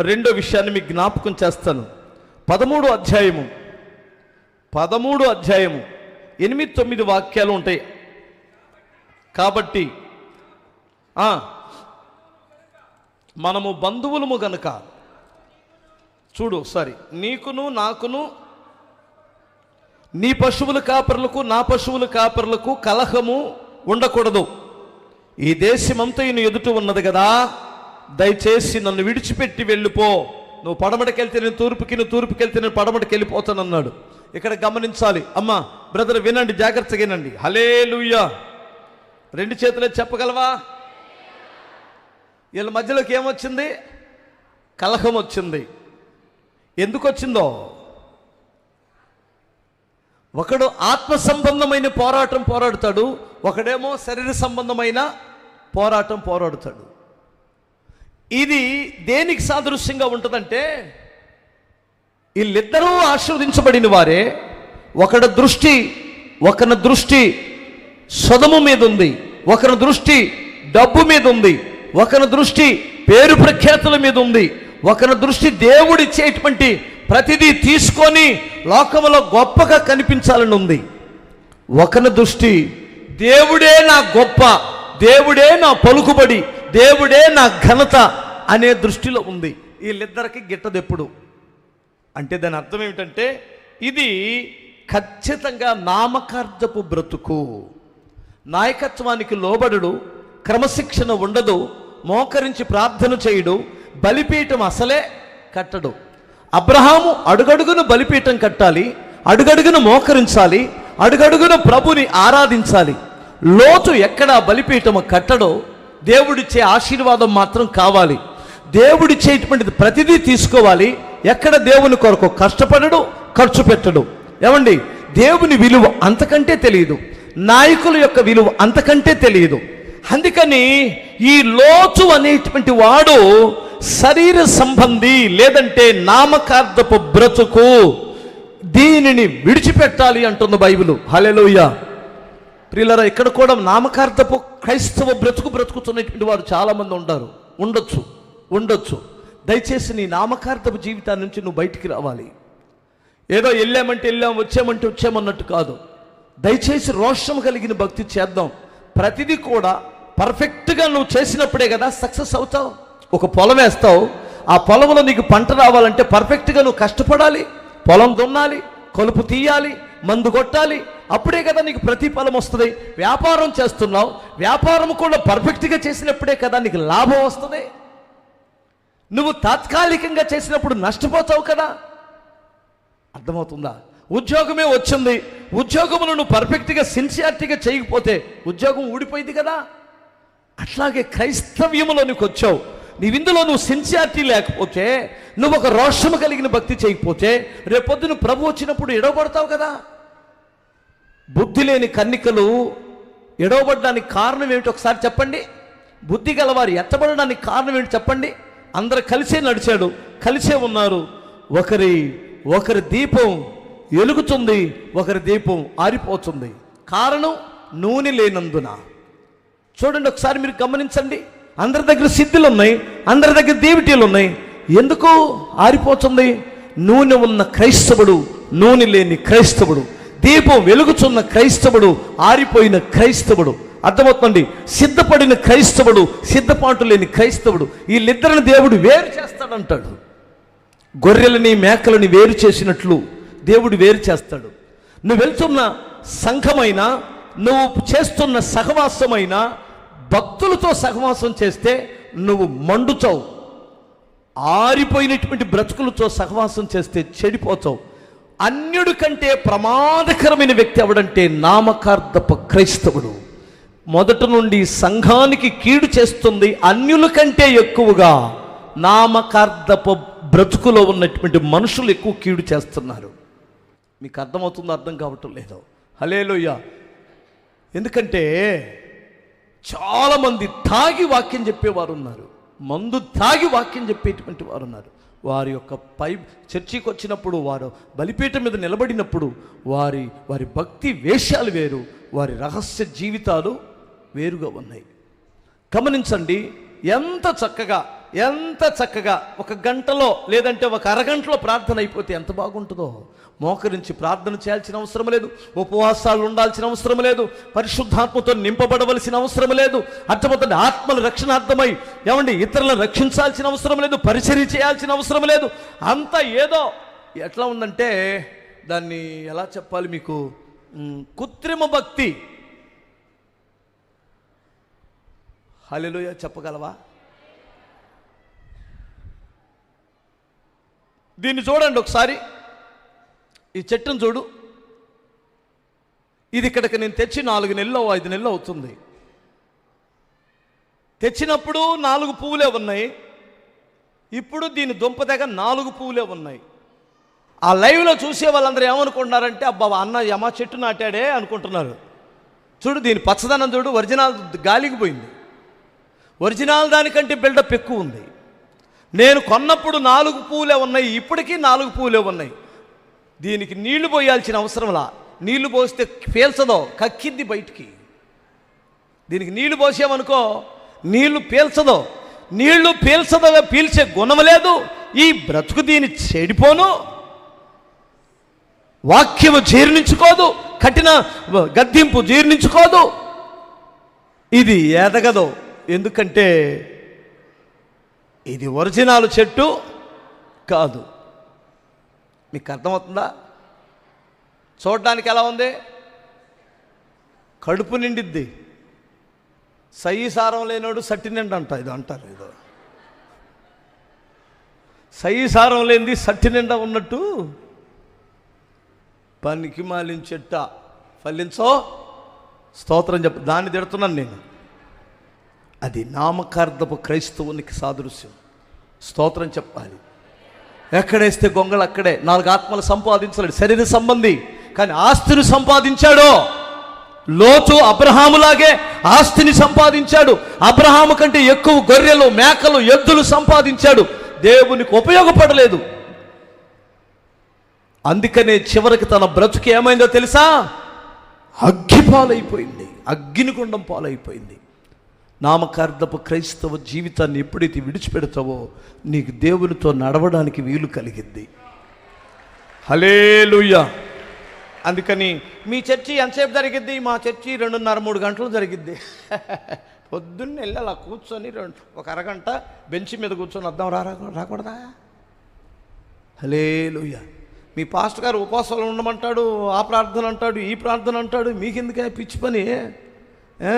రెండో విషయాన్ని మీకు జ్ఞాపకం చేస్తాను. పదమూడు అధ్యాయము. పదమూడు అధ్యాయము. ఎనిమిది తొమ్మిది వాక్యాలు ఉంటాయి. కాబట్టి మనము బంధువులము గనుక చూడు ఒకసారి నీకును నాకును నీ పశువుల కాపరులకు నా పశువుల కాపరులకు కలహము ఉండకూడదు. ఈ దేశమంతా ఈయన ఎదుట ఉన్నది కదా. దయచేసి నన్ను విడిచిపెట్టి వెళ్ళిపో. నువ్వు పడమటికి వెళ్తే నేను తూర్పుకి నువ్వు తూర్పుకి వెళ్తే నేను పడమటికి వెళ్ళిపోతానన్నాడు ఇక్కడ గమనించాలి. అమ్మా బ్రదర్ వినండి జాగ్రత్తగా వినండి. హలే రెండు చేతులే చెప్పగలవా? వీళ్ళ మధ్యలోకి ఏమొచ్చింది? కలహం వచ్చింది. ఎందుకు వచ్చిందో ఒకడు ఆత్మ సంబంధమైన పోరాటం పోరాడుతాడు. ఒకడేమో శరీర సంబంధమైన పోరాటం పోరాడుతాడు. ఇది దేనికి సాదృశ్యంగా ఉంటుందంటే వీళ్ళిద్దరూ ఆశీర్వదించబడిన వారే ఒకడి దృష్టి ఒకరి దృష్టి సొదము మీద ఉంది ఒకరి దృష్టి డబ్బు మీద ఉంది ఒకరి దృష్టి పేరు ప్రఖ్యాతుల మీద ఉంది ఒకరి దృష్టి దేవుడిచ్చేటువంటి ప్రతిదీ తీసుకొని లోకములో గొప్పగా కనిపించాలని ఉంది. ఒకరి దృష్టి దేవుడే నా గొప్ప దేవుడే నా పలుకుబడి దేవుడే నా ఘనత అనే దృష్టిలో ఉంది. వీళ్ళిద్దరికి గిట్టదెప్పుడు? అంటే దాని అర్థం ఏమిటంటే ఇది ఖచ్చితంగా నామకార్థపు బ్రతుకు. నాయకత్వానికి లోబడు క్రమశిక్షణ ఉండదు మోకరించి ప్రార్థన చేయడు బలిపీఠం అసలే కట్టడు. అబ్రహాము అడుగడుగును బలిపీఠం కట్టాలి అడుగడుగును మోకరించాలి అడుగడుగును ప్రభుని ఆరాధించాలి. లోతు ఎక్కడ బలిపీఠము కట్టడో దేవుడిచ్చే ఆశీర్వాదం మాత్రం కావాలి. దేవుడిచ్చేటువంటిది ప్రతిదీ తీసుకోవాలి. ఎక్కడ దేవుని కొరకు కష్టపడడు ఖర్చు పెట్టడు. ఏమండి? దేవుని విలువ అంతకంటే తెలియదు. నాయకుల యొక్క విలువ అంతకంటే తెలియదు. అందుకని ఈ లోతు అనేటువంటి వాడు శరీర సంబంధి లేదంటే నామకార్థపు బ్రతుకు దీనిని విడిచిపెట్టాలి అంటుంది బైబిల్. హలెలోయ ప్రియులరా ఇక్కడ కూడా నామకార్థపు క్రైస్తవ బ్రతుకు బ్రతుకుతున్నటువంటి వారు చాలామంది ఉంటారు. ఉండొచ్చు. ఉండొచ్చు. దయచేసి నీ నామకార్థపు జీవితాన్ని నుంచి నువ్వు బయటికి రావాలి. ఏదో వెళ్ళామంటే వెళ్ళాం వచ్చామంటే వచ్చామన్నట్టు కాదు. దయచేసి రోషం కలిగిన భక్తి చేద్దాం. ప్రతిదీ కూడా పర్ఫెక్ట్గా నువ్వు చేసినప్పుడే కదా సక్సెస్ అవుతావు. ఒక పొలం వేస్తావు. ఆ పొలంలో నీకు పంట రావాలంటే పర్ఫెక్ట్గా నువ్వు కష్టపడాలి పొలం దున్నాలి కలుపు తీయాలి మందు కొట్టాలి. అప్పుడే కదా నీకు ప్రతిఫలం వస్తుంది. వ్యాపారం చేస్తున్నావు. వ్యాపారం కూడా పర్ఫెక్ట్గా చేసినప్పుడే కదా నీకు లాభం వస్తుంది. నువ్వు తాత్కాలికంగా చేసినప్పుడు నష్టపోతావు కదా? అర్థమవుతుందా? ఉద్యోగమే వచ్చింది. ఉద్యోగమును నువ్వు పర్ఫెక్ట్గా సిన్సియారిటీగా చేయకపోతే ఉద్యోగం ఊడిపోయింది కదా? అట్లాగే క్రైస్తవ్యములో నీకు వచ్చావు. నీవిందులో నువ్వు సిన్సియారిటీ లేకపోతే నువ్వు ఒక రోషము కలిగిన భక్తి చేయకపోతే రేపొద్దున ప్రభు వచ్చినప్పుడు ఎడవబడతావు కదా? బుద్ధి లేని కన్నికలు ఎడవబడడానికి కారణం ఏమిటి? ఒకసారి చెప్పండి. బుద్ధి గలవారు ఎత్తబడడానికి కారణం ఏంటి చెప్పండి. అందరు కలిసే నడిచాడు కలిసే ఉన్నారు. ఒకరి ఒకరి దీపం వెలుగుతుంది ఒకరి దీపం ఆరిపోతుంది. కారణం నూనె లేనందున. చూడండి ఒకసారి మీరు గమనించండి. అందరి దగ్గర సిద్ధులు ఉన్నాయి అందరి దగ్గర దేవిటీలు ఉన్నాయి ఎందుకు ఆరిపోతుంది? నూనె ఉన్న క్రైస్తవుడు నూనె లేని క్రైస్తవుడు దీపం వెలుగుచున్న క్రైస్తవుడు ఆరిపోయిన క్రైస్తవుడు. అర్థమవుతుంది సిద్ధపడిన క్రైస్తవుడు సిద్ధపాటు లేని క్రైస్తవుడు వీళ్ళిద్దరిని దేవుడు వేరు చేస్తాడంటాడు. గొర్రెలని మేకలని వేరు చేసినట్లు దేవుడు వేరు చేస్తాడు. నువ్వు వెళ్తున్న సంఘమైనా నువ్వు చేస్తున్న సహవాసమైనా భక్తులతో సహవాసం చేస్తే నువ్వు మండుతావు. ఆరిపోయినటువంటి బ్రతుకులతో సహవాసం చేస్తే చెడిపోతావు. అన్యుడి కంటే ప్రమాదకరమైన వ్యక్తి ఎవడంటే నామకార్థప క్రైస్తవుడు. మొదటి నుండి సంఘానికి కీడు చేస్తుంది అన్యుల కంటే ఎక్కువగా నామకార్థపు బ్రతుకులో ఉన్నటువంటి మనుషులు ఎక్కువ కీడు చేస్తున్నారు. మీకు అర్థమవుతుందో అర్థం కావటం లేదు. హలేలోయ ఎందుకంటే చాలామంది తాగి వాక్యం చెప్పేవారు ఉన్నారు. మందు తాగి వాక్యం చెప్పేటువంటి వారు ఉన్నారు. వారి యొక్క పై చర్చికి వచ్చినప్పుడు వారు బలిపీఠం మీద నిలబడినప్పుడు వారి వారి భక్తి వేషాలు వేరు వారి రహస్య జీవితాలు వేరుగా ఉన్నాయి. గమనించండి ఎంత చక్కగా ఎంత చక్కగా ఒక గంటలో లేదంటే ఒక అరగంటలో ప్రార్థన అయిపోతే ఎంత బాగుంటుందో. మోకరించి ప్రార్థన చేయాల్సిన అవసరం లేదు ఉపవాసాలు ఉండాల్సిన అవసరం లేదు పరిశుద్ధాత్మతో నింపబడవలసిన అవసరం లేదు అర్థమవుతుంది ఆత్మల రక్షణార్థమై ఏమండి ఇతరులను రక్షించాల్సిన అవసరం లేదు పరిచర్య చేయాల్సిన అవసరం లేదు. అంత ఏదో ఎట్లా ఉందంటే దాన్ని ఎలా చెప్పాలి మీకు? కృత్రిమ భక్తి హల్లెలూయా చెప్పగలవా? దీన్ని చూడండి ఒకసారి. ఈ చెట్టును చూడు. ఇది ఇక్కడికి నేను తెచ్చి నాలుగు నెలలు ఐదు నెలలు అవుతుంది. తెచ్చినప్పుడు నాలుగు పువ్వులే ఉన్నాయి. ఇప్పుడు దీని దుంప నాలుగు పువ్వులే ఉన్నాయి. ఆ లైవ్లో చూసే వాళ్ళందరూ ఏమనుకుంటున్నారంటే అబ్బా అన్న యమ చెట్టు నాటాడే అనుకుంటున్నారు. చూడు దీని పచ్చదనం చూడు ఒరిజినల్ గాలికి పోయింది. ఒరిజినల్ దానికంటే బిల్డప్ ఎక్కువ ఉంది. నేను కొన్నప్పుడు నాలుగు పూలే ఉన్నాయి ఇప్పటికీ నాలుగు పూలే ఉన్నాయి. దీనికి నీళ్ళు పోయాల్సిన అవసరంలా నీళ్ళు పోస్తే పీల్చదో కక్కిద్ది బయటికి. దీనికి నీళ్ళు పోసామనుకో నీళ్ళు పీల్చదో. నీళ్ళు పీల్చదో పీల్చే గుణం లేదు. ఈ బ్రతుకు దీని చెడిపోను. వాక్యము జీర్ణించుకోదు. కఠిన గద్దింపు జీర్ణించుకోదు. ఇది ఎదగదు ఎందుకంటే ఇది ఒరిజినల్ చెట్టు కాదు. మీకు అర్థమవుతుందా? చూడడానికి ఎలా ఉంది? కడుపు నిండిద్ది. సయ్యి సారం లేనోడు సట్టి నిండు అంట ఇది అంటారు ఇది. సయ్యి సారం లేనిది సట్టి నిండా ఉన్నట్టు పనికి మాలిన చెట్ట. ఫలించో స్తోత్రం చెప్ప దాన్ని తిడుతున్నాను నేను. అది నామకార్థపు క్రైస్తవునికి సాదృశ్యం. స్తోత్రం చెప్పాలి. ఎక్కడేస్తే గొంగళ అక్కడే. నాలుగు ఆత్మలు సంపాదించలేడు. శరీర సంబంధి. కానీ ఆస్తిని సంపాదించాడో. లోతు అబ్రహాములాగే ఆస్తిని సంపాదించాడు. అబ్రహాము కంటే ఎక్కువ గొర్రెలు మేకలు ఎద్దులు సంపాదించాడు. దేవునికి ఉపయోగపడలేదు. అందుకనే చివరికి తన బ్రతుకు ఏమైందో తెలుసా? అగ్గి పాలైపోయింది అగ్నిగుండం పాలైపోయింది. నామకార్థపు క్రైస్తవ జీవితాన్ని ఎప్పుడైతే విడిచిపెడతావో నీకు దేవునితో నడవడానికి వీలు కలిగింది హలేలుయ్యా అందుకని మీ చర్చి ఎంతసేపు జరిగిద్ది? మా చర్చి రెండున్నర మూడు గంటలు జరిగిద్ది. పొద్దున్న వెళ్ళి అలా కూర్చొని రెండు ఒక అరగంట బెంచ్ మీద కూర్చొని వద్దాం రా రాకూడదా? హలేలుయ్యా మీ పాస్టర్ గారు ఉపవాసాలు ఉండమంటాడు ఆ ప్రార్థన అంటాడు ఈ ప్రార్థన అంటాడు మీకెందుకే పిచ్చి పని? ఏ?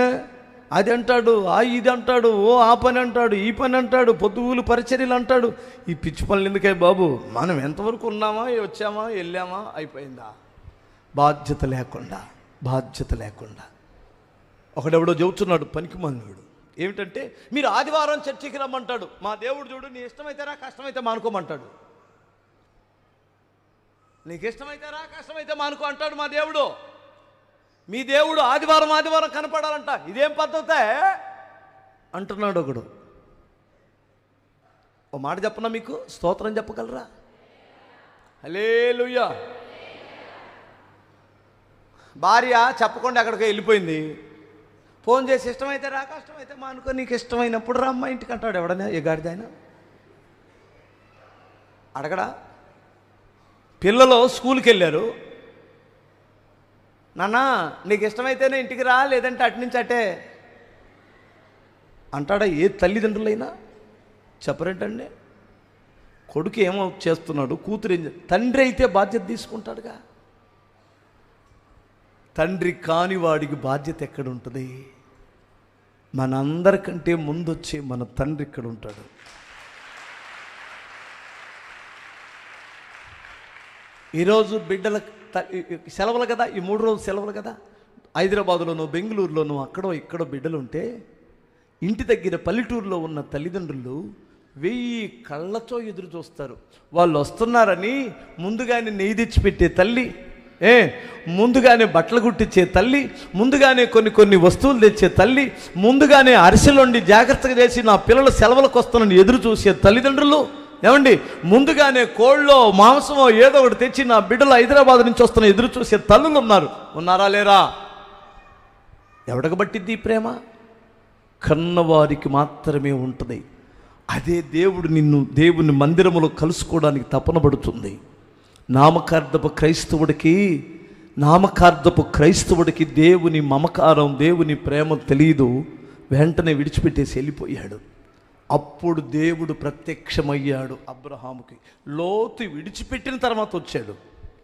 అది అంటాడు ఆ ఇది అంటాడు ఓ ఆ పని అంటాడు ఈ పని అంటాడు పొద్దుగులు పరిచర్యలు అంటాడు. ఈ పిచ్చి పనులు ఎందుకే బాబు? మనం ఎంతవరకు ఉన్నామా వచ్చామా వెళ్ళామా అయిపోయిందా? బాధ్యత లేకుండా బాధ్యత లేకుండా. ఒకడెవడో చెబుతున్నాడు పనికి మనుడు ఏమిటంటే మీరు ఆదివారం చర్చికి రమ్మంటాడు. మా దేవుడు చూడు నీ ఇష్టమైతే రా కష్టమైతే మానుకోమంటాడు నీకు ఇష్టమైతే రా కష్టమైతే మానుకో అంటాడు మా దేవుడు. మీ దేవుడు ఆదివారం ఆదివారం కనపడాలంట. ఇదేం పద్ధతే? అంటున్నాడు ఒకడు. ఓ మాట చెప్పనా మీకు? స్తోత్రం చెప్పగలరా? హలేలుయ్యా భార్య చెప్పకుండా ఎక్కడికో వెళ్ళిపోయింది. ఫోన్ చేసి ఇష్టమైతే రా కష్టమైతే మా అనుకో నీకు ఇష్టమైనప్పుడు రా అమ్మ ఇంటికి అంటాడు ఎవడనే ఏ గాడిద ఆయన అడగడా? పిల్లలు స్కూల్కి వెళ్ళారు. నాన్న నీకు ఇష్టమైతేనే ఇంటికి రా లేదంటే అటు నుంచి అటే. అంటాడా ఏ తల్లిదండ్రులైనా? చెప్పరేంటండి. కొడుకు ఏమో చేస్తున్నాడు కూతురు ఏం తండ్రి అయితే బాధ్యత తీసుకుంటాడుగా. తండ్రి కాని వాడికి బాధ్యత ఎక్కడ ఉంటుంది మనందరికంటే ముందొచ్చే మన తండ్రి ఇక్కడ ఉంటాడు ఈరోజు బిడ్డల సెలవులు కదా? ఈ మూడు రోజులు సెలవులు కదా? హైదరాబాదులోనో బెంగళూరులోనో అక్కడో ఇక్కడో బిడ్డలు ఉంటే ఇంటి దగ్గర పల్లెటూరులో ఉన్న తల్లిదండ్రులు వెయ్యి కళ్ళతో ఎదురు చూస్తారు. వాళ్ళు వస్తున్నారని ముందుగానే నెయ్యి తెచ్చిపెట్టే తల్లి ఏ ముందుగానే బట్టలు కుట్టించే తల్లి ముందుగానే కొన్ని కొన్ని వస్తువులు తెచ్చే తల్లి ముందుగానే అరిసెలుండి జాగ్రత్తగా చేసి నా పిల్లల సెలవులకు వస్తున్నాను ఎదురు చూసే తల్లిదండ్రులు ఏమండి ముందుగానే కోళ్ళో మాంసమో ఏదో ఒకటి తెచ్చి నా బిడ్డలు హైదరాబాద్ నుంచి వస్తున్న ఎదురు చూసే తల్లులు ఉన్నారు. ఉన్నారా లేరా? ఎవడకు పట్టిద్ది ప్రేమ? కన్నవారికి మాత్రమే ఉంటుంది. అదే దేవుడు నిన్ను దేవుని మందిరములో కలుసుకోవడానికి తపన పడుతుంది నామకార్థపు క్రైస్తవుడికి నామకార్థపు క్రైస్తవుడికి దేవుని మమకారం దేవుని ప్రేమ తెలియదు వెంటనే విడిచిపెట్టేసి వెళ్ళిపోయాడు. అప్పుడు దేవుడు ప్రత్యక్షమయ్యాడు అబ్రహాముకి. లోతు విడిచిపెట్టిన తర్వాత వచ్చాడు.